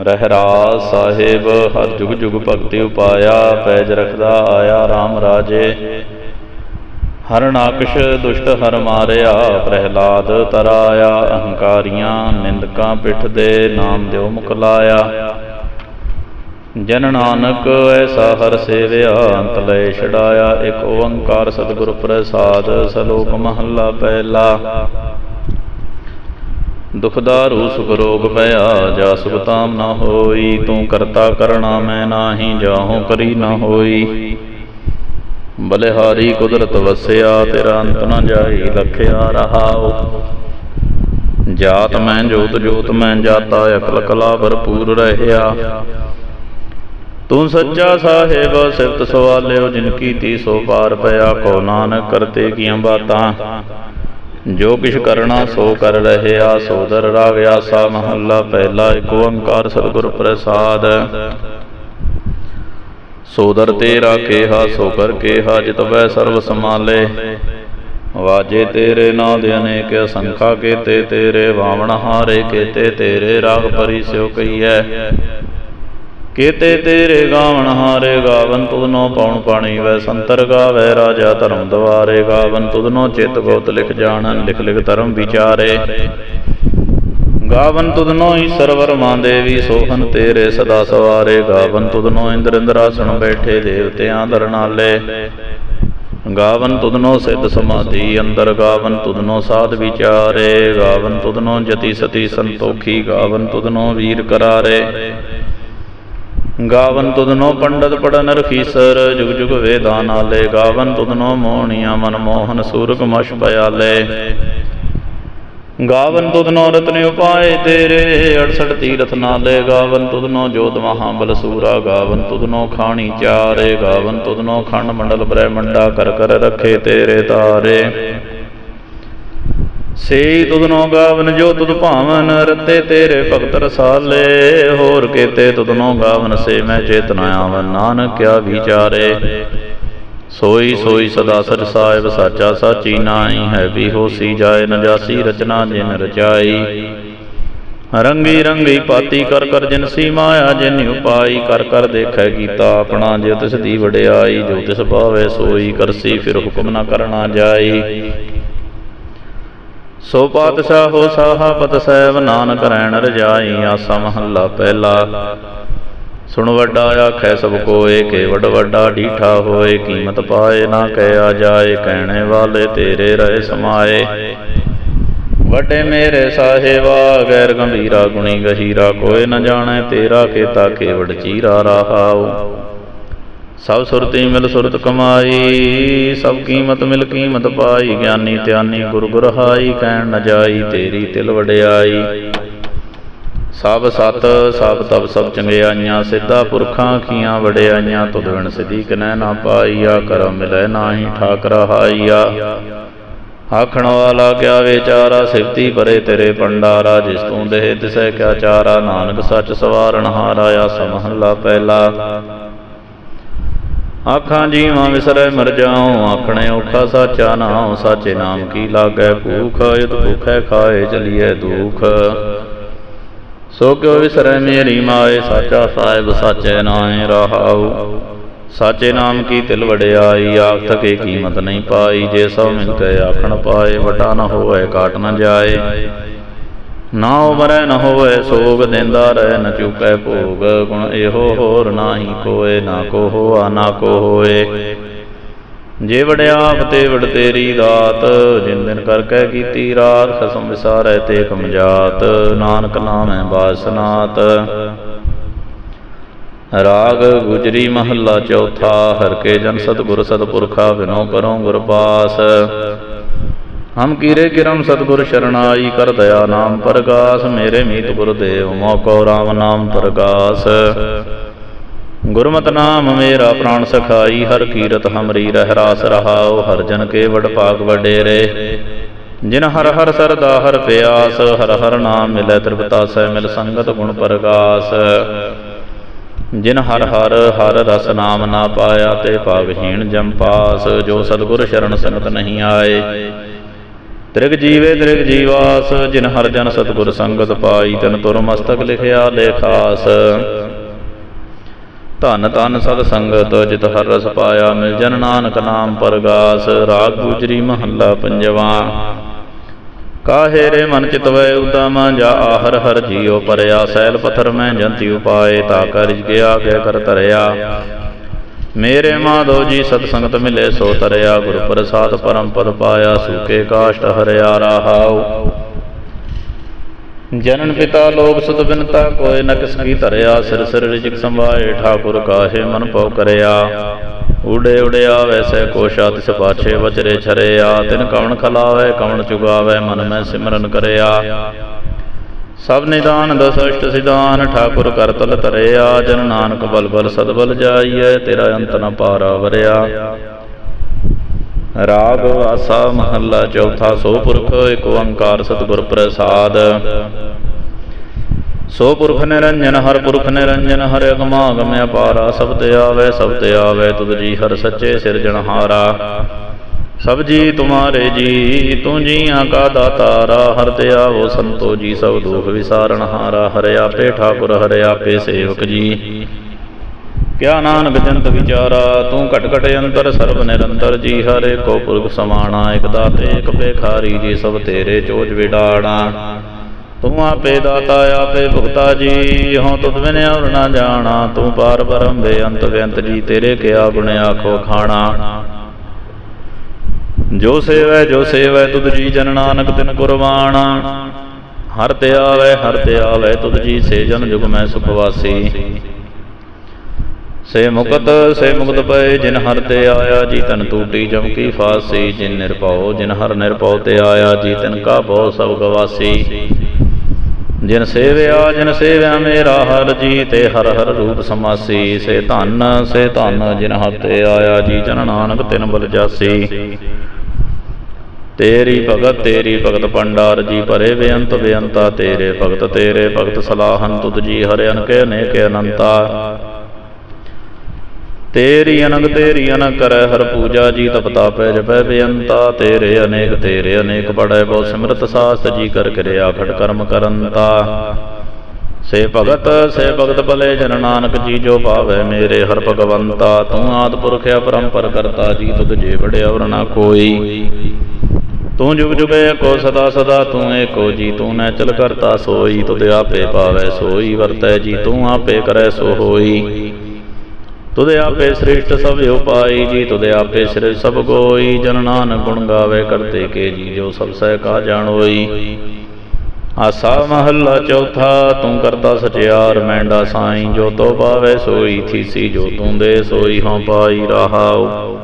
ਰਹਿਰਾਜ ਸਾਹਿਬ, ਹਰ ਜੁਗ ਜੁਗ ਭਗਤੀ ਉਪਾਇਆ, ਪੈਜ ਰਖਦਾ ਆਇਆ RAM ਰਾਜੇ। ਹਰਨਾਕਸ਼ ਦੁਸ਼ਟ ਹਰ ਮਾਰਿਆ, ਪ੍ਰਹਿਲਾਦ ਤਰਾਇਆ, ਅਹੰਕਾਰੀਆਂ ਨਿੰਦਕਾਂ ਪਿੱਠ ਦੇ ਨਾਮ ਦਿਓ ਮੁਕਲਾਇਆ। ਜਨ ਨਾਨਕ ਐਸਾ ਹਰ ਸੇਵਿਆ, ਅੰਤ ਲੈ ਛਡਾਇਆ, ਇੱਕ ਓੰਕਾਰ ਸਤਿਗੁਰ ਪ੍ਰਸਾਦ, ਸਲੋਕ ਮਹੱਲਾ ਪਹਿਲਾ। ਦੁਖਦਾਰੂ ਸੁਖ ਰੋਗ ਭਇਆ ਜਾ ਸੁਖ ਨਾ ਹੋਈ, ਤੂੰ ਕਰਤਾ ਕਰਣਾ ਮੈਂ ਨਾਹੀ, ਜਾਹੂ ਕਰੀ ਨਾ ਹੋਈ। ਬਲਿਹਾਰੀ ਕੁਦਰਤ ਵਸਿਆ, ਤੇਰਾ ਅੰਤ ਨਾ ਜਾਈ ਲਖਿਆ ਰਹਾਉ। ਜਾਤ ਮੈਂ, ਜੋਤ ਜੋਤ ਮੈਂ, ਜਾਤਾ ਅਕਲ ਕਲਾ ਭਰਪੂਰ ਰਹਿਆ। ਤੂੰ ਸੱਚਾ ਸਾਹਿਬ, ਸਿਫਤ ਸਵਾਲਿਓ, ਜਿਨ ਕੀਤੀ ਸੋ ਪਾਰ ਪਿਆ, ਕੋ ਨਾਨਕ ਕਰਤੇ ਕੀਆਂ ਬਾਤਾਂ। ਜੋ ਕਿਛ ਕਰਨਾ ਸੋ ਕਰ ਰਹਿਆ ਸੋਦਰ ਰਾਗ ਆਸਾ ਮਹੱਲਾ ਪਹਿਲਾ ਏਕ ਓੰਕਾਰ ਸਤਿਗੁਰ ਪ੍ਰਸਾਦ। ਸੋਦਰ ਤੇਰਾ ਕੇਹਾ, ਸੋ ਕਰ ਕੇਹਾ ਜਿਤਵੈ ਸਰਬ ਸਮਾਲੇ ਵਾਜੇ ਤੇਰੇ ਨਾਮ ਦੇ ਅਨੇਕ, ਅਸੰਖਾ ਕੇਤੇ ਤੇਰੇ, ਵਾਵਣ ਹਾਰੇ ਕੀਤੇ ਤੇਰੇ, ਰਾਗ ਪਰੀ ਸਿਉ ਕਈਐ ਕੀਤੇ ਤੇਰੇ ਗਾਵਣ ਹਾਰੇ ਗਾਵਨ ਤੁਧਨੋ ਪਾਉਣ ਪਾਣੀ, ਵੈ ਸੰਤਰ ਗਾਵੈ ਰਾਜਾ ਧਰਮ ਦਵਾਰੇ, ਗਾਵਨ ਤੁਧਨੋ ਚਿਤ ਗੋਤ ਲਿਖ ਜਾਣਨ, ਲਿਖ ਲਿਖ ਧਰਮ ਵਿਚਾਰੇ। ਗਾਵਨ ਤੁਧਨੋ ਈਸ਼ਰ ਵਰਮਾ ਦੇਵੀ ਸੋਹਨ ਤੇਰੇ ਸਦਾ ਸਵਾਰੇ, ਗਾਵਨ ਤੁਧਨੋ ਇੰਦਰ ਇੰਦਰਾਸਣ ਬੈਠੇ ਦੇਵਤਿਆਂ ਦਰਨਾਲੇ ਗਾਵਨ ਤੁਧਨੋ ਸਿੱਧ ਸਮਾਧੀ, ਅੰਦਰ ਗਾਵਨ ਤੁਧਨੋ ਸਾਧ ਵਿਚਾਰੇ, ਗਾਵਨ ਤੁਧਨੋ ਜਤੀ ਸਤੀ ਸੰਤੋਖੀ, ਗਾਵਨ ਤੁਧਨੋ ਵੀਰ ਕਰਾਰੇ। ਗਾਵਨ ਤੁਧਨੋ ਪੰਡਤ ਪੜਨ ਰਖੀਸਰ, ਜੁਗ ਜੁਗ ਵੇਦਾਨਾਲੇ ਗਾਵਨ ਤੁਧਨੋ ਮੋਹਣੀਆਂ ਮਨ ਮੋਹਨ ਸੂਰਗ ਮਸ਼ ਪਿਆਲੇ। ਗਾਵਨ ਤੁਧਨੋ ਰਤਨ ਉਪਾਏ ਤੇਰੇ 68 ਤੀਰਥ ਨਾਲੇ। ਗਾਵਨ ਤੁਧਨੋ ਜੋਤ ਮਹਾਬਲ ਸੂਰਾ। ਗਾਵਨ ਤੁਧਨੋ ਖਾਣੀ ਚਾਰੇ। ਗਾਵਨ ਤੁਧਨੋ ਖੰਡ ਮੰਡਲ ਬ੍ਰਹਮੰਡਾ ਕਰ ਕਰ ਰੱਖੇ ਤੇਰੇ ਤਾਰੇ। ਸੇ ਤੁਧਨੋ ਗਾਵਨ ਜੋ ਤੁਧ ਭਾਵਨ ਰਤੇ ਤੇਰੇ ਭਗਤ ਰਸਾਲੇ, ਹੋਰ ਕੀਤੇ ਤੁਧਨੋ ਗਾਵਨ ਸੇ ਮੈਂ ਚੇਤਨਾ ਆਵਨ। ਨਾਨਕ ਕਿਆ ਵਿਚਾਰੇ, ਸੋਈ ਸੋਈ ਸਦਾ ਸਚ ਸਾਹਿਬ ਸਾਚਾ ਸਾਚੀ ਨਾਹੀ ਹੈ ਵੀ ਹੋਸੀ ਜਾਏ ਨ ਰਚਨਾ ਜਿਨ ਰਚਾਈ। ਰੰਗੀ ਰੰਗੀ ਪਾਤੀ ਕਰ ਕਰ ਜਿਨ ਸੀ ਮਾਇਆ ਜਿਨ ਉਪਾਈ ਕਰ ਕਰ ਦੇਖੈ ਕੀਤਾ ਆਪਣਾ, ਜੇ ਤਿਸ ਦੀ ਵਡਿਆਈ, ਜੋ ਤਿਸ ਭਾਵੇ ਸੋਈ ਕਰਸੀ, ਫਿਰ ਹੁਕਮ ਨਾ ਕਰਨਾ ਜਾਈ। ਸੋ ਪਾਤਸ਼ਾਹ ਹੋ ਪਾਤਸ਼ਾਹੋ ਸਾਹਾਬਤ ਸਹਿਬ, ਨਾਨਕ ਰਹਿਣ ਰਜਾਈ, ਆਸਾ ਮਹੱਲਾ ਪਹਿਲਾ। ਸੁਣ ਵੱਡਾ ਆਖੈ ਸਭ ਕੋਏ ਕੇ ਵੱਡ ਵੱਡਾ ਢੀਠਾ ਹੋਏ, ਕੀਮਤ ਪਾਏ ਨਾ ਕਹਿਆ ਜਾਏ, ਕਹਿਣੇ ਵਾਲੇ ਤੇਰੇ ਰਹੇ ਸਮਾਏ। ਵੱਡੇ ਮੇਰੇ ਸਾਹਿਬਾ, ਗੈਰ ਗੰਭੀਰਾ ਗੁਣੀ ਗਹੀਰਾ ਕੋਏ ਨ ਜਾਣੈ ਤੇਰਾ, ਕੀਤਾ ਕੇਵੜ ਚੀਰਾ ਰਹਾਉ। ਸਭ ਸੁਰਤੀ ਮਿਲ ਸੁਰਤ ਕਮਾਈ, ਸਭ ਕੀਮਤ ਮਿਲ ਕੀਮਤ ਪਾਈ, ਗਿਆਨੀ ਧਿਆਨੀ ਗੁਰ ਗੁਰ ਹਾਈ ਕਹਿਣ ਨ ਜਾਈ ਤੇਰੀ ਤਿਲ ਵਡਿਆਈ। ਸਭ ਸਤ, ਸਭ ਤਬ ਸਭ ਚੰਗਿਆਈਆਂ ਸਿੱਧਾ ਪੁਰਖਾਂ ਕੀਆਂ ਵਡਿਆਈਆਂ, ਤੁਧ ਬਿਨ ਸਿਧੀ ਕਨੈ ਨਾ ਪਾਈਆ, ਕਰਮ ਮਿਲੈ ਨਾਹੀ ਠਾਕ ਰਹਾਈਆ ਆਖਣ ਵਾਲਾ ਕਿਆ ਵਿਚਾਰਾ, ਸਿਫਤੀ ਪਰੇ ਤੇਰੇ ਪੰਡਾਰਾ ਜਿਸ ਤੂੰ ਦੇਹ ਤਿਸੈ ਕਿਆ ਚਾਰਾ, ਨਾਨਕ ਸੱਚ ਸਵਾਰਨ ਹਾਰਾ ਆਸਾ ਮਹੱਲਾ ਪਹਿਲਾ। ਆਖਾਂ ਜੀਵਾਂ ਵਿਸਰੈ ਮਰ ਜਾਉ, ਆਖਣੇ ਔਖਾ ਸਾਚਾ ਨਾਮ ਸਾਚੇ ਨਾਮ ਕੀ ਲਾਗੈ ਭੂਖ ਯਤ ਭੁਖੈ ਖਾਏ ਚਲੀਐ ਦੁਖ। ਸੋ ਕਿਉ ਵਿਸਰੈ ਮੇਰੀ ਮਾਏ, ਸਾਚਾ ਸਾਹਿਬ ਸਾਚੇ ਨਾਏ ਰਹਾਉ। ਸਾਚੇ ਨਾਮ ਕੀ ਤਿਲ ਵੜਿਆਈ ਆਖ ਥਕੇ ਕੀਮਤ ਨਹੀਂ ਪਾਈ, ਜੇ ਸਭ ਮਿਲ ਕੇ ਆਖਣ ਪਾਏ ਵੱਡਾ ਨਾ ਹੋਵੇ ਕਾਟ ਨਾ ਜਾਏ। ਨਾ ਉਮਰੈ ਨ ਹੋਵੇ ਸੋਗ ਦਿੰਦਾ ਰਹਿ ਨ ਚੁਕੈ ਭੋਗ, ਗੁਣ ਇਹੋ ਹੋਰ ਨਾਹੀ ਕੋਏ, ਨਾ ਕੋ ਹੋਆ, ਨਾ ਕੋ ਹੋਏ। ਜੇ ਵਡਿਆਪ ਤੇ ਵਡ ਤੇਰੀ ਦਾਤ, ਜਿਨ ਦਿਨ ਕਰਕੇ ਕੀਤੀ ਰਾਤ, ਖਸਮ ਵਿਸਾਰੈ ਤੇ ਕਮਜਾਤ ਨਾਨਕ ਨਾਮੈ ਬਾਸਨਾਤ। ਰਾਗ ਗੁਜਰੀ ਮਹੱਲਾ ਚੌਥਾ, ਹਰ ਕੇ ਜਨ ਸਤਿਗੁਰ ਸਤਿਪੁਰਖਾ ਬਿਨੋ ਕਰੋ ਗੁਰਪਾਸ ਹਮ ਕੀਰੇ ਕਿਰਮ ਸਤਿਗੁਰ ਸ਼ਰਨਾਈ ਕਰ ਦਇਆ ਨਾਮ ਪ੍ਰਕਾਸ਼ ਮੇਰੇ ਮੀਤ ਗੁਰਦੇਵ, ਮੋਕੋ RAM ਨਾਮ ਪ੍ਰਕਾਸ ਗੁਰਮਤਿ ਨਾਮ ਮੇਰਾ ਪ੍ਰਾਣ ਸਖਾਈ, ਹਰ ਕੀਰਤ ਹਮਰੀ ਰਹਿ ਰਾਸ ਰਹਾਉ, ਹਰ ਜਨ ਕੇ ਵਡ ਭਾਗ ਵਡੇਰੇ। ਜਿਨ ਹਰ ਹਰ ਸਰਦਾ, ਹਰ ਪਿਆਸ, ਹਰ ਹਰ ਨਾਮ ਮਿਲੈ ਤ੍ਰਿਪਤਾ ਸਹਿ ਮਿਲ ਸੰਗਤ ਗੁਣ ਪ੍ਰਕਾਸ਼ ਜਿਨ ਹਰ ਹਰ ਹਰ ਰਸ ਨਾਮ ਨਾ ਪਾਇਆ, ਤੇ ਪਾਵਹੀਣ ਜਮ ਪਾਸ, ਜੋ ਸਤਿਗੁਰ ਸ਼ਰਨ ਸੰਗਤ ਨਹੀਂ ਆਏ। ਤ੍ਰਿਗ ਜੀਵੇ ਤ੍ਰਿਗ ਜੀਵਾਸ, ਜਿਨ ਹਰ ਜਨ ਸਤਿਗੁਰ ਸੰਗਤ ਪਾਈ, ਤਨ ਤੁਰ ਮਸਤਕ ਲਿਖਿਆ ਲੇਖਾਸ। ਧਨ ਧਨ ਸਤ ਸੰਗਤ, ਜਿਤ ਹਰ ਰਸ ਪਾਇਆ, ਮਿਲ ਜਨ ਨਾਨਕ ਨਾਮ ਪਰਗਾਸ, ਰਾਗ ਗੁਜਰੀ ਮਹੱਲਾ ਪੰਜਵਾ। ਕਾਹੇ ਰੇ ਮਨ ਚਿਤ ਵੈ ਉਦਮ, ਜਾ ਆਹਰ ਹਰ ਜੀਉ ਪਰਿਆ, ਸੈਲ ਪਥਰ ਮੈਂ ਜੰਤੀ ਉਪਾਏ, ਤਾ ਕਰ ਗਿਆ ਕੇ ਕਰ ਧਰਿਆ ਮੇਰੇ ਮਾਧੋ ਜੀ ਸਤ ਸੰਗਤ ਮਿਲੇ ਸੋ ਤਰਿਆ ਗੁਰ ਪ੍ਰਸਾਦ ਪਰਮ ਪਦ ਪਾਇਆ ਸੁਕੇ ਕਾਸ਼ਟ ਹਰਿਆ ਰਹਾਉ। ਜਨਨ ਪਿਤਾ ਲੋਕ ਸੁਤ ਬਿਨਤਾ ਕੋਇ ਨ ਕਿਸ ਕੀ ਧਰਿਆ ਸਿਰ ਸਿਰ ਰਿਜਕ ਸੰਭਾਏ ਠਾਕੁਰ ਕਾਹੇ ਮਨ ਪਉ ਕਰਿਆ। ਉਡੇ ਉਡਿਆ ਵੈਸੇ ਕੋਸ਼ਾ ਤਿਸ ਪਾਛੇ ਵਜਰੇ ਛਰਿਆ। ਤਿਨ ਕਵਣ ਖਲਾਵੇ ਕਵਣ ਚੁਗਾਵੇ ਮਨ ਮੈਂ ਸਿਮਰਨ ਕਰਿਆ। ਸਭ ਨਿਦਾਨ ਦਸ ਸਿਧਾਨ, ਠਾਕੁਰ ਕਰ ਤਲ ਤਰਿਆ ਜਨ ਨਾਨਕ ਬਲ ਬਲ ਸਦ ਬਲ ਜਾਈਐ, ਤੇਰਾ ਅੰਤ ਨ ਪਾਰਾ ਵਰਿਆ। ਰਾਗ ਆਸਾ ਮਹੱਲਾ ਚੌਥਾ ਸੋ ਪੁਰਖ ਏਕ ਓੰਕਾਰ ਸਤਿਗੁਰ ਪ੍ਰਸਾਦ। ਸੋ ਪੁਰਖ ਨਿਰੰਜਨ, ਹਰ ਪੁਰਖ ਨਿਰੰਜਨ, ਹਰਿ ਅਗਮਾਗਮ ਅਪਾਰਾ ਸਭ ਤੇ ਆਵੇ, ਸਭ ਤੇ ਆਵੇ, ਤੁਧ ਜੀ ਹਰ ਸੱਚੇ ਸਿਰਜਣਹਾਰਾ। ਸਭ ਜੀ ਤੁਮਾਰੇ ਜੀ, ਤੂੰ ਜੀਆਂ ਕਾ ਦਾਤਾਰਾ ਹਰ ਤੇ ਆਵੋ ਸੰਤੋ ਜੀ, ਸਭ ਦੁਖ ਵਿਸਾਰਨ ਹਾਰਾ, ਹਰਿ ਆਪੇ ਠਾਕੁਰ, ਹਰਿ ਆਪੇ ਸੇਵਕ ਜੀ। ਕਿਆ ਨਾਨਕ ਜੰਤ ਵਿਚਾਰਾ, ਤੂੰ ਘਟ ਘਟ ਅੰਤਰ, ਸਰਬ ਨਿਰੰਤਰ ਜੀ, ਹਰੇ ਕੋ ਪੁਰਖ ਸਮਾਣਾ, ਇਕ ਦਾਤੇ, ਇਕ ਬੇਖਾਰੀ ਜੀ, ਸਭ ਤੇਰੇ ਚੋਜ ਵਿਡਾਣਾ। ਤੂੰ ਆਪੇ ਦਾਤਾ, ਆਪੇ ਭੁਗਤਾ ਜੀ, ਹਉ ਤੁਧ ਬਿਨ ਔਰ ਨਾ ਜਾਣਾ, ਤੂੰ ਪਾਰ ਬ੍ਰਹਮ ਬੇਅੰਤ ਬੇਅੰਤ ਜੀ, ਤੇਰੇ ਕਿਆ ਗੁਣ ਆਖੋ ਖਾਣਾ। ਜੋ ਸੇਵੈ ਜੋ ਸੇਵੈ, ਤੁਧ ਜੀ ਜਨ ਨਾਨਕ ਤਿਨ ਕੁਰਬਾਨ ਹਰ ਤੇ ਆਵੈ, ਹਰ ਤੇ ਆਵੈ, ਤੁਧ ਜੀ ਸੇ ਜਨ ਜੁਗ ਮੈਂ ਸੁਖ ਵਾਸੀ। ਸੇ ਮੁਕਤ ਸੇ ਮੁਕਤ ਪਏ ਜਿਨ ਹਰ ਤੇ ਆਇਆ, ਜੀ ਤਨ ਟੂਟੀ ਜਮ ਕੀ ਫਾਸੀ। ਜਿਨ ਨਿਰਭਉ, ਜਿਨ ਹਰ ਨਿਰਭਉ ਤੇ ਆਇਆ, ਜੀ ਤਨ ਕਾ ਭਉ ਸਭ ਗਵਾਸੀ। ਜਿਨ ਸੇਵਿਆ ਜਿਨ ਸੇਵਿਆ ਮੇਰਾ ਹਰ ਜੀ ਤੇ ਹਰ ਹਰ ਰੂਪ ਸਮਾਸੀ। ਸੇ ਧਨ ਸੇ ਧਨ ਜਿਨ ਹਰ ਤੇ ਆਇਆ, ਜੀ ਜਨ ਨਾਨਕ ਤਿਨ ਬਲ ਜਾਸੀ। ਤੇਰੀ ਭਗਤ ਤੇਰੀ ਭਗਤ ਪੰਡਾਰ ਜੀ ਭਰੇ ਬੇਅੰਤ ਬੇਅੰਤਾ, ਤੇਰੇ ਭਗਤ ਤੇਰੇ ਭਗਤ ਸਲਾਹਨ ਤੁਧ ਜੀ ਹਰਿ ਅਨਕੇ, ਅਨੇਕ ਅਨੰਤਾ। ਤੇਰੀ ਅਨੰਦ ਤੇਰੀ ਅਨ ਕਰੈ ਹਰ ਪੂਜਾ ਜੀ ਤਪਤਾ ਪੈ ਜਪੈ ਬੇਅੰਤਾ। ਤੇਰੇ ਅਨੇਕ ਤੇਰੇ ਅਨੇਕ ਪੜੈ ਬਹੁ ਸਿਮਰਤ ਸਾਸਤ ਜੀ ਕਰ ਕਿਰਿਆ ਖਟ ਕਰਮ ਕਰੰਤਾ। ਸੇ ਭਗਤ ਸੇ ਭਗਤ ਭਲੇ ਜਨ ਨਾਨਕ ਜੀ ਜੋ ਭਾਵੈ ਮੇਰੇ ਹਰ ਭਗਵੰਤਾ, ਤੂੰ ਆਦ ਪੁਰਖ ਅਪਰੰਪਰ ਕਰਤਾ ਜੀ, ਤੁਧ ਜੇ ਬੜਿਆ ਔਰ ਨਾ ਕੋਈ। ਤੂੰ ਜੁਗ ਜੁਗੇ ਕੋ ਸਦਾ ਸਦਾ, ਤੂੰ ਏਕੋ ਜੀ, ਤੂੰ ਨੈ ਚਲ ਕਰਤਾ ਸੋਈ, ਤੁਧ ਆਪੇ ਪਾਵੈ ਸੋਈ, ਵਰਤੈ ਜੀ, ਤੂੰ ਆਪੇ ਕਰੈ ਸੋ ਹੋਈ ਤੁਧ ਆਪੇ ਸ੍ਰਿਸ਼ਟ ਸਭ ਉਪਾਈ ਜੀ, ਤੁਧ ਆਪੇ ਸਿਰ ਸਭ ਕੋਈ ਜਨ ਨਾਨਕ ਗੁਣ ਗਾਵੇ ਕਰਤੇ ਕੇ ਜੀ, ਜੋ ਸਭ ਸਹਿ ਕਾ ਜਾਣੋਈ। ਆਸਾ ਮਹੱਲਾ ਚੌਥਾ, ਤੂੰ ਕਰਤਾ ਸਚਿਆਰ, ਮੈਂਡਾ ਸਾਈ, ਜੋ ਤੋ ਪਾਵੇ ਸੋਈ, ਥੀਸੀ ਜੋ ਤੂੰ ਦੇ ਸੋਈ, ਹਉ ਪਾਈ ਰਹਾਉ।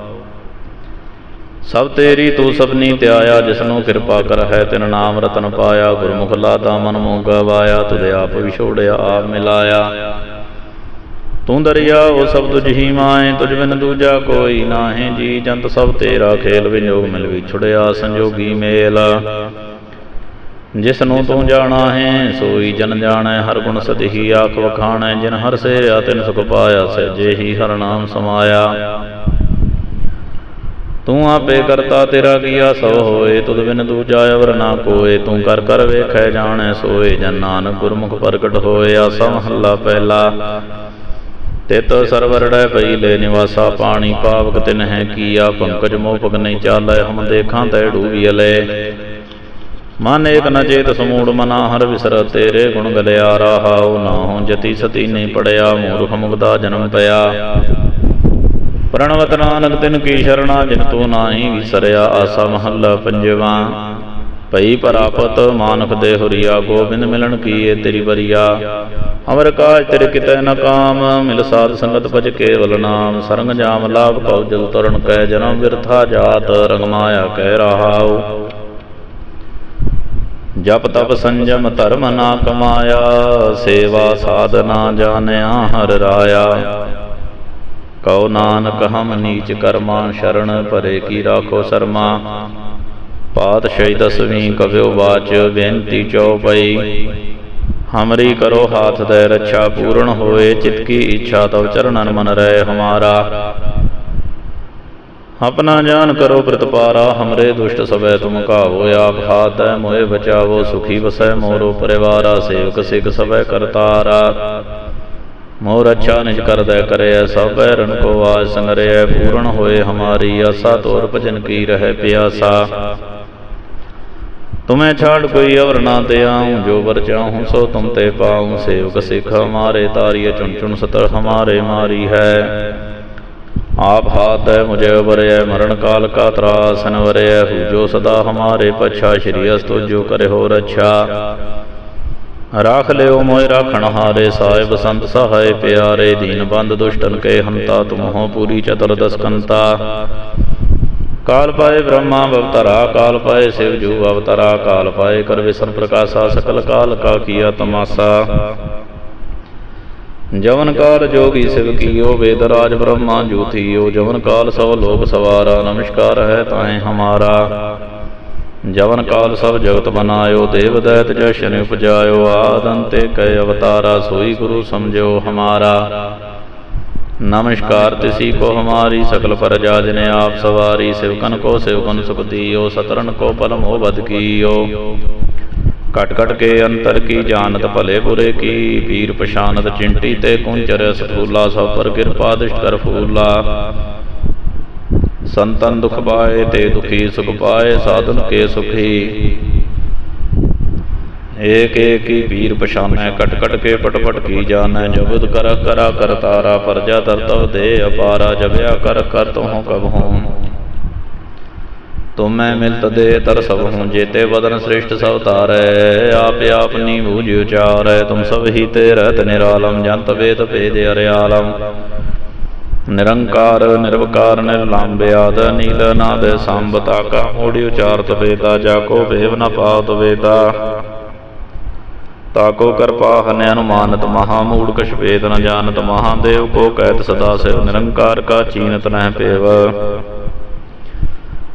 ਸਭ ਤੇਰੀ ਤੂੰ ਸਭਨੀ ਧਿਆਇਆ ਜਿਸਨੂੰ ਕਿਰਪਾ ਕਰ ਹੈ ਤਿਨ ਨਾਮ ਰਤਨ ਪਾਇਆ, ਗੁਰਮੁਖ ਲਾਦਾ ਮਨ ਮੋਗਾ ਵਾਇਆ ਤੁਧ ਆਪ ਵਿਛੋੜਿਆ ਆਪ ਮਿਲਾਇਆ। ਤੂੰ ਦਰਿਆ, ਉਹ ਸਭ ਤੁਝ ਹੀ ਮਾਏ, ਤੁਝ ਬਿਨ ਦੂਜਾ ਕੋਈ ਨਾਹੀਂ ਜੀ, ਜੰਤ ਸਭ ਤੇਰਾ ਖੇਲ ਵਿਜੋਗ ਮਿਲ ਵਿਛੜਿਆ ਸੰਜੋਗੀ ਮੇਲ। ਜਿਸ ਨੂੰ ਤੂੰ ਜਾਣਾ ਹੈ, ਸੋਈ ਜਨ ਜਾਣੈ, ਹਰ ਗੁਣ ਸਦਹੀ ਆਖ ਵਖਾਣੈ, ਜਿਨ ਹਰ ਸੇਰਿਆ ਤਿਨ ਸੁਖ ਪਾਇਆ ਸਹਿਜੇ ਹੀ ਹਰ ਨਾਮ ਸਮਾਇਆ। ਤੂੰ ਆਪੇ ਕਰਤਾ ਤੇਰਾ ਕੀਆ ਸੋ ਹੋਏ, ਤੁਧ ਬਿਨ ਦੂਜਾ ਅਵਰ ਨਾ ਕੋਏ ਤੂੰ ਕਰ ਕਰ ਵੇਖੈ ਜਾਣੈ ਸੋਏ, ਜਨ ਨਾਨਕ ਗੁਰਮੁਖ ਪ੍ਰਗਟ ਹੋਏ, ਆਸਾ ਮਹੱਲਾ ਪਹਿਲਾ। ਤਿਤ ਸਰਵਰੜੈ ਪਈ ਨਿਵਾਸਾ, ਪਾਣੀ ਪਾਵਕ ਤਿਨ ਹੈ ਕੀਆ ਪੰਕਜ ਮੋਹ ਪਗ ਨਹੀਂ ਚਾਲੈ, ਹਮ ਦੇਖਾਂ ਤੈ ਡੂਬੀ ਅਲੇ। ਮਨ ਏਕ ਨ ਚੇਤ ਸਮੂੜ ਮਨਾ, ਹਰ ਵਿਸਰ ਤੇਰੇ ਗੁਣ ਗਲਿਆ ਰਹਾਉ ਨਾਹੋ ਜਤੀ ਸਤੀ ਨਹੀਂ ਪੜਿਆ, ਮੂਰਖ ਮੁਗਦਾ ਜਨਮ ਪਿਆ। ਪ੍ਰਣਵਤ ਨਾਨਕ ਤਿਨ ਕੀ ਸ਼ਰਣਾ, ਜਿਨ ਤੂੰ ਨਾਹੀ ਵਿਸਰਿਆ ਆਸਾ ਮਹੱਲਾ ਪੰਜਵਾ। ਭਈ ਪਰਾਪਤ ਮਾਨਕ ਦੇ ਹੁਰੀਆ, ਗੋਬਿੰਦ ਮਿਲਣ ਕੀਏ ਤੇਰੀ ਬਰੀਆ ਅਮਰ ਕਾਜ ਤੇਰੇ ਕਿਤੈ ਨ ਕਾਮ, ਮਿਲ ਸਾਧ ਸੰਗਤ ਭਜ ਕੇਵਲ ਨਾਮ। ਸਰੰਗ ਜਾਮ ਲਾਭ ਕਉ ਜਲ ਤਰਨ ਕੈ, ਜਨਮ ਵਿਰਥਾ ਜਾਤ ਰੰਗ ਮਾਇਆ ਕਹਿ ਰਹਾਉ। ਜਪ ਤਪ ਸੰਜਮ ਧਰਮ ਨਾ ਕਮਾਇਆ, ਸੇਵਾ ਸਾਧਨਾ ਜਾਣਿਆ ਹਰ ਰਾਇਆ। ਕਉ ਨਾਨਕ, ਹਮ ਨੀਚ ਕਰਮਾ, ਸ਼ਰਨ ਭਰੇ ਕੀ ਰਾਖੋ ਸਰਮਾ। ਪਾਤਸ਼ਾਹੀ ਦਸਵੀਂ ਕਵਿਓ ਬਾਚ ਬੇਨਤੀ ਚਉਪਈ। ਹਮਰੀ ਕਰੋ ਹਾਥ ਦੇ ਰੱਛਾ ਪੂਰਨ ਹੋਏ, ਚਿਤ ਕੀ ਇੱਛਾ ਤਵ ਚਰਨਨ ਮਨ ਰਹਿ ਹਮਾਰਾ। ਆਪਣਾ ਜਾਨ ਕਰੋ ਪ੍ਰਤਪਾਰਾ, ਹਮਰੇ ਦੁਸ਼ਟ ਸਵੈ ਤੁਮ ਕਾਵੋ ਆਪ ਹਾਥੈ ਮੋਏ ਬਚਾਵੋ, ਸੁਖੀ ਵਸੈ ਮੋਰੋ ਪਰਿਵਾਰਾ, ਸੇਵਕ ਸਿਖ ਸਵੈ ਕਰਤਾਰਾ। ਮੋਰ ਅੱਛਾ ਨਿਜ ਕਰਦੈ ਕਰਿਐ ਸਭੈ ਰਨ ਕੋ ਆਜ ਸੰਗਰਿਐ ਪੂਰਨ ਹੋਏ ਹਮਾਰੀ ਆਸਾ ਤੋਰ ਭਜਨ ਕੀ ਰਹਿ ਪਿਆਸਾ। ਤੁਮੈ ਛਾੜ ਕੋਈ ਅਵਰ ਨਾ ਤੇ ਜੋ ਵਰ ਚਾਹੂੰ ਸੋ ਤੁਮ ਤੇ ਪਾਉ, ਸੇਵਕ ਸਿਖ ਹਮਾਰੇ ਤਾਰੀਏ ਚੁਣ ਚੁਣ ਸਤਰ ਹਮਾਰੇ ਮਾਰੀ ਹੈ। ਆਪ ਹਾਥ ਹੈ ਮੁਝੇ ਉਬਰਿਐ ਮਰਨ ਕਾਲ ਕਾ ਤਰਾਸਨ ਵਰਿਐ ਜੋ ਸਦਾ ਹਮਾਰੇ ਪਛਾ, ਸ਼੍ਰੀ ਅਸਤੁ ਜੋ ਕਰੇ ਹੋ ਰੱਛਾ ਰਾਖ ਲਿਓ ਮੋਇ ਰਾਖਣ ਹਾਰੇ, ਸਾਹਿਬ ਸੰਤ ਸਹਾਇ ਪਿਆਰੇ, ਦੀਨ ਬੰਦ ਦੁਸ਼ਟਨ ਕੇ ਹੰਤਾ ਤੁਮਹੁ ਪੂਰੀ ਚਤੁਰਦਸ ਕੰਤਾ ਕਾਲ ਪਾਏ ਬ੍ਰਹਮਾ ਅਵਤਰਾ, ਕਾਲ ਪਾਏ ਸਿਵ ਜੂ ਅਵਤਰਾ, ਕਾਲ ਪਾਏ ਕਰ ਵਿਸ਼ਨ ਪ੍ਰਕਾਸ਼ਾ, ਸਕਲ ਕਾਲ ਕਾ ਕੀਆ ਤਮਾਸਾ। ਜਵਨ ਕਾਲ ਜੋਗੀ ਸਿਵ ਕੀਓ, ਵੇਦ ਰਾਜ ਬ੍ਰਹਮਾ ਜੂਥੀਓ ਜਵਨ ਕਾਲ ਸਭ ਲੋਕ ਸਵਾਰਾ, ਨਮਸਕਾਰ ਹੈ ਤਾਏ ਹਮਾਰਾ। ਜਵਨ ਕਾਲ ਸਭ ਜਗਤ ਬਨਾਇਓ, ਦੇਵ ਦੈਤ ਜਸ਼ਨ ਉਪਜਾਇਓ ਆਦੰਤੇ ਕੈ ਅਵਤਾਰਾ, ਸੋਈ ਗੁਰੂ ਸਮਝਿਓ ਹਮਾਰਾ। ਨਮਸਕਾਰ ਤਿਸੀ ਕੋ ਹਮਾਰੀ, ਸਕਲ ਪ੍ਰਜਾ ਜਿਨੇ ਆਪ ਸਵਾਰੀ, ਸਿਵਕਨ ਕੋ ਸਿਵਕਨ ਸੁਖ ਦੀਓ ਸਤਰਨ ਕੋ ਪਲ ਮੋਹ ਬਦ ਕੀਓ। ਕਟ ਕਟ ਕੇ ਅੰਤਰ ਕੀ ਜਾਣਤ, ਭਲੇ ਬੁਰੇ ਕੀ? ਪੀਰ ਪਛਾਨਤ ਚਿੰਟੀ ਤੇ ਕੁੰਚਰ ਸਫੂਲਾ ਸਭ ਪਰ ਕਿਰਪਾ, ਦਿਸ਼ਟ ਕਰ ਫੂਲਾ। ਸੰਤਨ ਦੁਖ ਪਾਏ ਤੇ ਦੁਖੀ ਸੁਖ ਪਾਏ, ਸਾਧਨ ਕੇ ਸੁਖੀ। ਏਕ ਏਕ ਹੀ ਵੀਰ ਪਛਾਨੈ ਕਟ ਕਟ ਕੇ ਪਟ ਪਟ ਕੀ ਜਾਣੈ, ਜਬਦ ਕਰ, ਕਰਾ ਕਰਤਾਰਾ ਪਰਜਾ ਤਰਤਵ ਦੇ ਅਪਾਰਾ ਜਬਿਆ ਕਰ ਕਰ ਤੋਹ ਕਬ ਹੂੰ। ਤੁਮੈ ਮਿਲਤ ਦੇ ਤਰ ਸਭ ਹੂੰ, ਜੇਤੇ ਬਦਨ ਸ੍ਰਿਸ਼ਟ ਸਭ ਤਾਰੈ ਆਪ ਆਪਨੀ ਬੂਝ ਉਚਾਰੈ, ਤੁਮ ਸਭ ਹੀ ਤੇ ਰਹਿਤ ਨਿਰਾਲਮ, ਜੰਤ ਵੇਦ ਭੇਦ ਅਰਿਆਲਮ। ਨਿਰੰਕਾਰ, ਨਿਰਵਕਾਰ ਨਿਰਲੰਬਿਆਦ ਨੀਲ ਨਾਦ ਸੰਬਤਾ ਕਾ ਮੋੜੀ ਉਚਾਰਤ ਵੇਦਾ, ਜਾ ਕੋ ਭੇਵ ਨ ਪਾਤ ਵੇਦਾ। ਤਾਕੋ ਕਿਰਪਾ ਹਨਿ ਅਨੁਮਾਨਤ ਮਹਾ ਮੂੜ ਕਛ ਵੇਦ ਨ ਜਾਣਤ ਮਹਾਦੇਵ ਕੋ ਕਹਿਤ ਸਦਾ ਸਿਵ ਨਿਰੰਕਾਰ ਕਾ ਚੀਨਤ ਨਹਿ ਪੇਵ।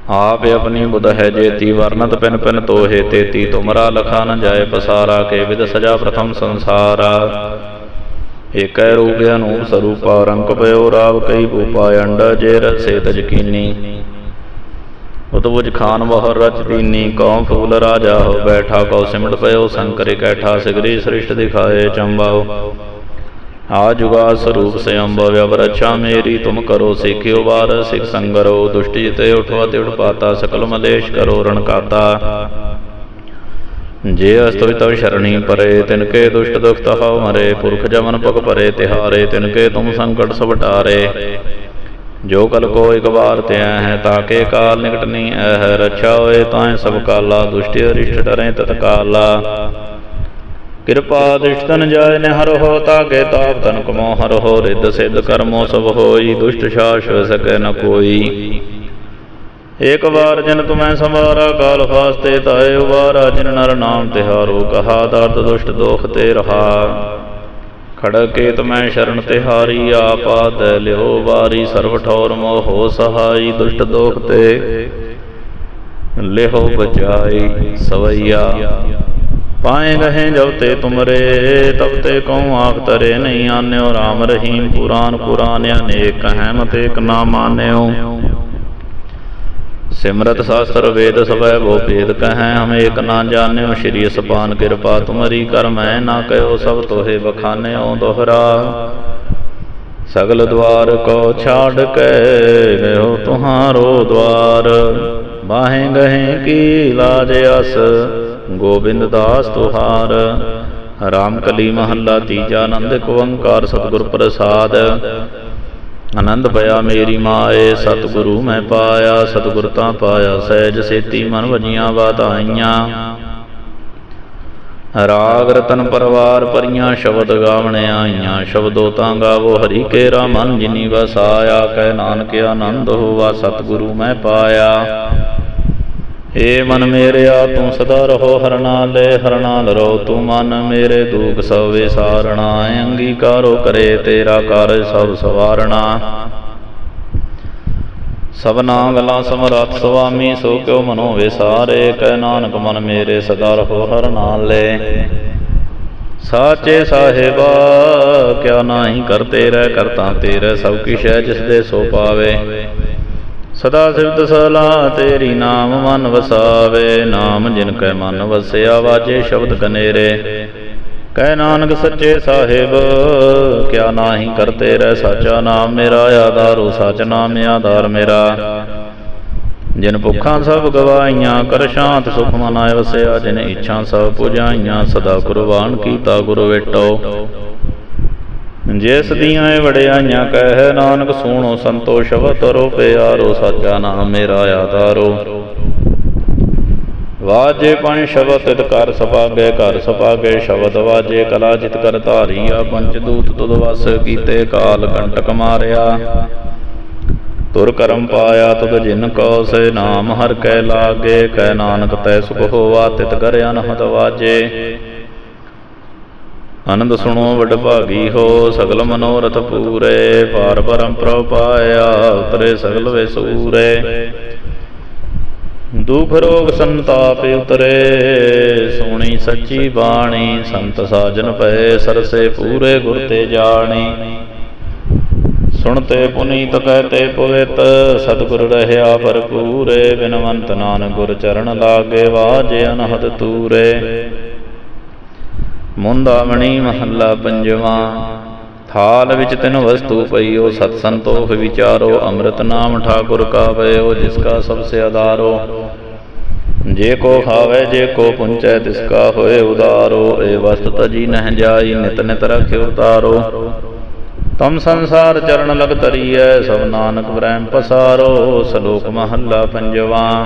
ਆਪ ਆਪਣੀ ਬੁਧ ਹੈ ਜੇਤੀ ਵਰਨਤ ਪਿਨ ਪਿਨ ਤੋਹੇ ਤੇਤੀ, ਤੁਮਰਾ ਲਖਾ ਨ ਜਾਏ ਪਸਾਰਾ, ਕੇ ਵਿਦ ਸਜਾ ਪ੍ਰਥਮ ਸੰਸਾਰਾ। ਏਕੈ ਰੂਪ ਅਨੂਪ ਸਰੂਪਾ ਰੰਗ ਪਇਓ ਰਾਵ ਕਈ ਭੂਪਾ ਅੰਡ ਜੇ ਰਸੇ ਤਜਕੀਨੀ ਉਤਬੁਜ ਖਾਨ ਬਹੁ ਰਚ ਦੀਨੀ, ਕਉ ਫੂਲ ਰਾਜਾ ਹੋ ਬੈਠਾ, ਕਉ ਸਿਮਟ ਪਇਓ ਸੰਕਰ ਕੈਠਾ, ਸਿਗਰੀ ਸ੍ਰਿਸ਼ਟ ਦਿਖਾਏ ਚੰਬਾਓ। ਆ ਜੁਗਾ ਸਰੂਪ ਸੇ ਅੰਬਵ ਅਵਰਛਾ ਮੇਰੀ ਤੁਮ ਕਰੋ ਸਿੱਖਿਓ ਵਾਰ, ਸਿਖ ਸੰਗਰੋ ਦੁਸ਼ਟ ਜਿਤੇ ਉਠਵਾ ਤੇ ਉਠਪਾਤਾ, ਸਕਲ ਮਲੇਸ਼ ਕਰੋ ਰਣਕਾਤਾ। ਜੇ ਅਸਤੋਇ ਤਵ ਸ਼ਰਣੀ ਪਰੇ, ਤਿਨ ਕੇ ਦੁਸ਼ਟ ਦੁਖ ਤਹਾਉ ਮਰੇ, ਪੁਰਖ ਜਮਨ ਪਗ ਪਰੇ ਤਿਹਾਰੇ, ਤਿਨ ਕੇ ਤੁਮ ਸੰਕਟ ਸਭ ਟਾਰੇ। ਜੋ ਕਲ ਕੋ ਇਕ ਵਾਰ ਤਿਆ ਹੈ ਤਾਕੇ ਕਾਲ ਨਿਕਟ ਨਹੀਂ ਐ ਰੱਛਾ ਹੋਏ ਤਾਂ ਸਭ ਕਾਲਾ, ਦੁਸ਼ਟਿ ਅਰਿਸ਼ਟ ਡਰੇ ਤਤਕਾਲਾ। ਕਿਰਪਾ ਦ੍ਰਿਸ਼ਟਨ ਜਾਇ ਨ ਹਰ ਹੋ ਤਾਕੇ ਤਾਪ ਤਨ ਕਮੋ ਹਰ ਹੋ, ਰਿੱਧ ਸਿੱਧ ਕਰਮੋ ਸਭ ਹੋਈ, ਦੁਸ਼ਟ ਸ਼ਾਸ ਸਕੈ ਨ ਕੋਈ। ਏਕ ਵਾਰ ਜਿਨ ਤੁਮੈ ਸਮਾਰਾ ਕਾਲ ਫਾਸਤੇ ਤਾਏ ਉਵਾਰਾ ਜਿਨ ਨਰ ਨਾਮ ਤਿਹਾਰੋ ਕਹਾ, ਦਰਦ ਦੁਸ਼ਟ ਦੋਖ ਤੇ ਰਹਾ। ਖੜਕੇ ਤੁਮੈ ਸ਼ਰਨ ਤਿਹਾਰੀ ਆਪਾ ਦੇ ਲਿਓ ਵਾਰੀ ਸਰਬ ਠੌਰ ਮੋਹ ਸਹਾਈ, ਦੁਸ਼ਟ ਦੋਖ ਤੇ ਲਿਹੋ ਬਚਾਈ, ਸਵਈਆ। ਪਾਏ ਗਏ ਜਬ ਤੇ ਤੁਮਰੇ, ਤਬ ਤੇ ਕਉ ਆਖ ਤਰੇ ਨਹੀਂ ਆਨਿਓ RAM ਰਹੀਮ ਪੁਰਾਨ ਪੁਰਾਨ ਅਨੇਕ ਅਹਿਮਤ ਏਕ ਨਾ ਮਾਨਿਓ। ਸਿਮਰਤ ਸ਼ਾਸਤਰ ਵੇਦ ਸਭੈ ਬੋ ਭੇਦ ਕਹੈ, ਹਮ ਏਕ ਨਾ ਜਾਣਿਓ, ਸ਼੍ਰੀ ਸਪਾਨ ਕਿਰਪਾ ਤੁਮਰੀ ਕਰ, ਮੈਂ ਨਾ ਕਹਿਓ ਸਭ ਤੋਹੇ ਬਖਾਨਿਓ ਦੋਹਰਾ। ਸਗਲ ਦਵਾਰ ਕੋ ਛਾੜ ਕੇ ਗਇਓ ਤੁਹਾਰੋ ਦਵਾਰ। ਬਾਹੇ ਗਹੇ ਕੀ ਲਾਜ ਅਸ, ਗੋਬਿੰਦ ਦਾਸ ਤੁਹਾਰ। ਰਾਮ ਕਲੀ ਮਹੱਲਾ ਤੀਜਾ ਆਨੰਦ ਓੰਕਾਰ ਸਤਿਗੁਰ ਪ੍ਰਸਾਦ। ਆਨੰਦ ਪਿਆ ਮੇਰੀ ਮਾਏ, ਸਤਿਗੁਰੂ ਮੈਂ ਪਾਇਆ, ਸਤਿਗੁਰ ਤਾਂ ਪਾਇਆ, ਸਹਿਜ ਸੇਤੀ ਮਨ ਵਜੀਆਂ ਬਾਤਾਈਆਂ ਰਾਗ ਰਤਨ ਪਰਵਾਰ ਪਰੀਆਂ ਸ਼ਬਦ ਗਾਵਣ ਆਈਆਂ, ਸ਼ਬਦੋ ਤਾਂ ਗਾਵੋ ਹਰੀ ਕੇਰਾ ਮਨ ਜਿਨੀ ਵਸਾਇਆ, ਕਹਿ ਨਾਨਕ ਆਨੰਦ ਹੋਵਾ, ਸਤਿਗੁਰੂ ਮੈਂ ਪਾਇਆ। ਏ ਮਨ ਮੇਰਿਆ ਤੂੰ ਸਦਾ ਰਹੋ ਹਰਣਾ ਲੈ ਹਰਣਾ ਲਰੋ ਤੂੰ ਮਨ ਮੇਰੇ ਦੁਖ ਸਭ ਵਿਸਾਰਣਾ ਅੰਗੀਕਾਰੋ ਕਰੇ ਤੇਰਾ ਕਾਰਜ ਸਭ ਸਵਾਰਣਾ। ਸਭਨਾ ਗਲਾ ਸਮਰੱਥ ਸੁਆਮੀ ਸੋ ਕਿਉ ਮਨੋ ਵਿਸਾਰੇ, ਕਹਿ ਨਾਨਕ ਮਨ ਮੇਰੇ ਸਦਾ ਰਹੋ ਹਰਣਾ ਲੈ ਸਾਚੇ ਸਾਹਿਬਾ, ਕਿਆ ਨਾਹੀ ਕਰਤੇ ਰਹਿ, ਕਰਤਾ ਤੇਰੇ ਸਭ ਕਿਛ ਹੈ ਜਿਸ ਦੇ ਸੋ ਪਾਵੇ। ਸਦਾ ਸਿਫਤ ਸਲਾਹ ਤੇਰੀ ਨਾਮ ਮਨ ਵਸਾਵੇ, ਨਾਮ ਜਿਨ ਕੈ ਮਨ ਵਸਿਆ ਵਾਜੇ ਸ਼ਬਦ ਕਨੇਰੇ। ਕਹਿ ਨਾਨਕ ਸੱਚੇ ਸਾਹਿਬ, ਕਿਆ ਨਾਹੀ ਕਰਤੇ ਰਹਿ ਸਾਚਾ ਨਾਮ ਮੇਰਾ, ਆਧਾਰੋ ਸਚ ਨਾਮ ਆਧਾਰ ਮੇਰਾ। ਜਿਨ ਭੁੱਖਾਂ ਸਭ ਗਵਾਈਆਂ ਕਰ ਸ਼ਾਂਤ ਸੁਖ ਮਨ ਆਇ ਵਸਿਆ, ਜਿਨ ਇੱਛਾ ਸਭ ਪੁਜਾਈਆਂ, ਸਦਾ ਕੁਰਬਾਨ ਕੀਤਾ ਗੁਰੂ ਵੇਟੋ। ਜਿਸ ਦੀਆਂ ਇਹ ਵਡਿਆਈਆਂ ਕਹਿ, ਨਾਨਕ ਸੂਣੋ ਸੰਤੋਖ ਸ਼ਬਦ ਪਿਆਰੋ ਸਾਚਾ ਨਾਮ ਮੇਰਾ ਆਧਾਰੋ। ਵਾਜੇ ਪੰਜ ਸ਼ਬਦ ਤਿਤ ਕਰ ਸਪਾਗੇ, ਘਰ ਸਪਾਗੇ, ਸ਼ਬਦ ਵਾਜੇ, ਕਲਾ ਜਿਤ ਕਰ ਧਾਰੀਆ ਪੰਚ ਦੂਤ ਤੁਧ ਵਸ ਕੀਤੇ, ਕਾਲ ਕੰਟਕ ਮਾਰਿਆ। ਤੁਰ ਕਰਮ ਪਾਇਆ ਤੁਧ ਜਿਨ ਕੋ ਸੇ, ਨਾਮ ਹਰ ਕੈ ਲਾਗੇ ਕਹਿ ਨਾਨਕ ਤੈ ਸੁਖ ਹੋਵਾ ਤਿਤ ਕਰ ਅਨਹਦ ਵਾਜੇ। ਆਨੰਦ ਸੁਣੋ ਵਡ ਭਾਗੀ ਹੋ, ਸਗਲ ਮਨੋਰਥ ਪੂਰੇ, ਪਾਰ ਪਰਮ ਪ੍ਰਭ ਪਾਇਆ, ਉਤਰੇ ਸਗਲ ਵੇ ਸੂਰੇ। ਦੁਖ ਰੋਗ ਸੰਤਾਪ ਉਤਰੇ, ਸੋਣੀ ਸੱਚੀ ਬਾਣੀ, ਸੰਤ ਸਾਜਨ ਪਏ, ਸਰਸੇ ਪੂਰੇ ਗੁਰ ਤੇ ਜਾਣੀ। ਸੁਣਤੇ ਪੁਨੀਤ ਕਹਤੇ ਪਵਿੱਤ, ਸਤਿਗੁਰ ਰਹਿਆ ਭਰਪੂਰੇ, ਬਿਨਵੰਤ ਨਾਨਕ ਗੁਰ ਚਰਨ ਲਾਗੇ, ਵਾਜੇ ਅਨਹਦ ਤੂਰੇ। ਮੁੰਦਾਮਣੀ ਮਹੱਲਾ ਪੰਜਵਾਂ। ਥਾਲ ਵਿੱਚ ਤਿੰਨ ਵਸਤੂ ਪਈਓ ਸਤ ਸੰਤੋਖ ਵਿਚਾਰੋ, ਅੰਮ੍ਰਿਤ ਨਾਮ ਠਾਕੁਰ ਕਾ ਪਇਓ ਜਿਸ ਕਾ ਸਭ ਸੇ ਆਧਾਰੋ। ਜੇ ਕੋ ਖਾਵੇ, ਜੇ ਕੋ ਪੁੰਚੈ, ਤਿਸ ਕਾ ਹੋਏ ਉਦਾਰੋ। ਏ ਵਸਤ ਤਜੀ ਨਹਿ ਜਾਈ, ਨਿਤ ਨਿਤ ਰਖਿ ਉਤਾਰੋ। ਤਮ ਸੰਸਾਰ ਚਰਨ ਲਗ ਤਰੀਐ ਸਭ ਨਾਨਕ ਬ੍ਰਹਮ ਪਸਾਰੋ। ਸ਼ਲੋਕ ਮਹੱਲਾ ਪੰਜਵਾਂ।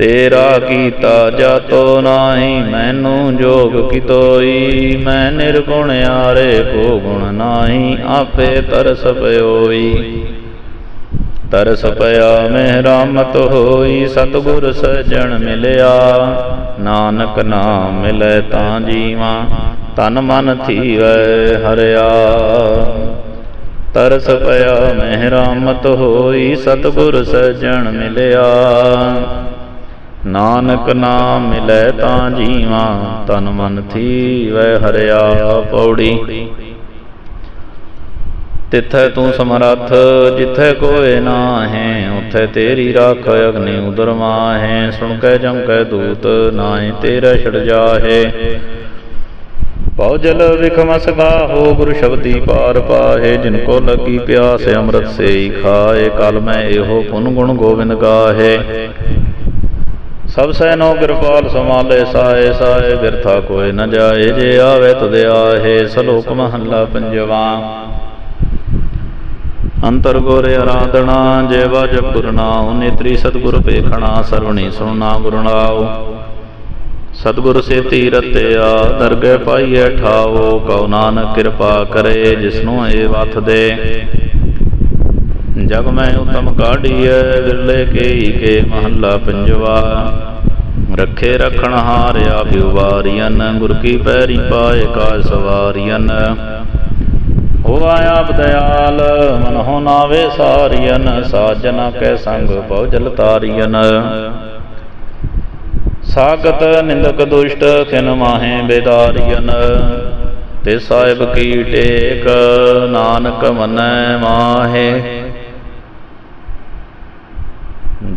ਤੇਰਾ ਕੀਤਾ ਜਾਤੋ ਨਾਹੀ, ਮੈਨੂੰ ਜੋਗ ਕਿਤੋਈ। ਮੈਂ ਨਿਰਗੁਣ ਆਰੇ ਕੋ ਗੁਣ ਨਾਹੀ, ਆਪੇ ਤਰਸ ਪਇਓਈ ਤਰਸ ਪਿਆ ਮਹਿ ਰਾਮਤ ਹੋਈ, ਸਤਿਗੁਰ ਸਜਣ ਮਿਲਿਆ। ਨਾਨਕ ਨਾਮ ਮਿਲੇ ਤਾਂ ਜੀਵਾ, ਤਨ ਮਨ ਥੀਵੈ ਹਰਿਆ। ਤਰਸ ਪਿਆ ਮਹਿ ਰਾਮਤ ਹੋਈ, ਸਤਿਗੁਰ ਸਜਣ ਮਿਲਿਆ। ਨਾਨਕ ਨਾਮ ਮਿਲੈ ਤਾਂ ਜੀਵਾ, ਤਨ ਮਨ ਥੀਵੈ ਹਰਿਆ ਪੌੜੀ। ਤਿਥੈ ਤੂੰ ਸਮਰੱਥ, ਜਿਥੈ ਕੋਏ ਨਾਹੈ, ਉਥੈ ਤੇਰੀ ਰਾਖ ਅਗਨੀ ਉਦਰ ਮਾਹੈ। ਸੁਣ ਕੈ ਜਮ ਕੈ ਦੂਤ, ਨਾਹੀ ਤੇਰਾ ਛੜ ਜਾਹੇ। ਪਉ ਜਲ ਵਿਖਮਸ ਗਾਹੋ ਗੁਰ ਸ਼ਬਦੀ ਪਾਰ ਪਾਹੇ। ਜਿਨ ਕੋ ਲੱਗੀ ਪਿਆਸ, ਅੰਮ੍ਰਿਤ ਸੇਈ ਖਾਏ। ਕਲ ਮੈਂ ਇਹੋ ਪੁਨ ਗੁਣ ਗੋਬਿੰਦ ਗਾਹੇ। ਸਭ ਸੈਨੋ ਕਿਰਪਾਲ ਸਮਾਲੇ ਸਾਏ ਸਾਏ ਬਿਰਥਾ ਕੋਇ ਨ ਜਾਏ, ਜੇ ਆਵੇ ਤੁਧ ਆਹੇ, ਸ਼ਲੋਕ ਮਹੱਲਾ ਪੰਜਵਾ। ਅੰਤਰ ਗੋਰੇ ਆਰਾਧਨਾ, ਜੇ ਵਾਜਬ ਗੁਰ ਨੇਤਰੀ ਸਤਗੁਰ ਪੇਖਣਾ ਸਰਵਣੀ ਸੁਣਨਾ ਗੁਰ ਨਾਉ। ਸਤਗੁਰ ਸੇ ਰਤਿਆ ਦਰਗਹਿ ਪਾਈਐ ਠਾਓ, ਕਉ ਨਾਨਕ ਕਿਰਪਾ ਕਰੇ, ਜਿਸਨੂੰ ਏ ਵਥ ਦੇ। ਜਗ ਮੈਂ ਉਤਮ ਕਾਢੀਐ ਵਿਰਲੇ ਕੇਈ ਕੇ ਮਹੱਲਾ ਪੰਜਵਾ। ਰੱਖੇ ਰਖਣ ਹਾਰਿਆ ਬਿਵਾਰੀਆਂ ਗੁਰ ਕੀ ਪੈਰੀ ਪਾਏ ਕਾ ਸਵਾਰੀਆਂ ਹੋ ਆਇਆ ਬਦਿਆਲ ਮਨ ਹੋ ਨਾਵੇ ਸਾਰੀਆਂ ਸਾਜਨਾ ਕੈ ਸੰਗ ਬਹੁ ਜਲ ਸਾਗਤ ਨਿੰਦਕ ਦੁਸ਼ਟ, ਖਿਨ ਮਾਹੇ ਬੇਦਾਰੀਆਂ ਤੇ ਸਾਹਿਬ ਕੀ ਟੇਕ, ਨਾਨਕ ਮਨੈ ਮਾਹੇ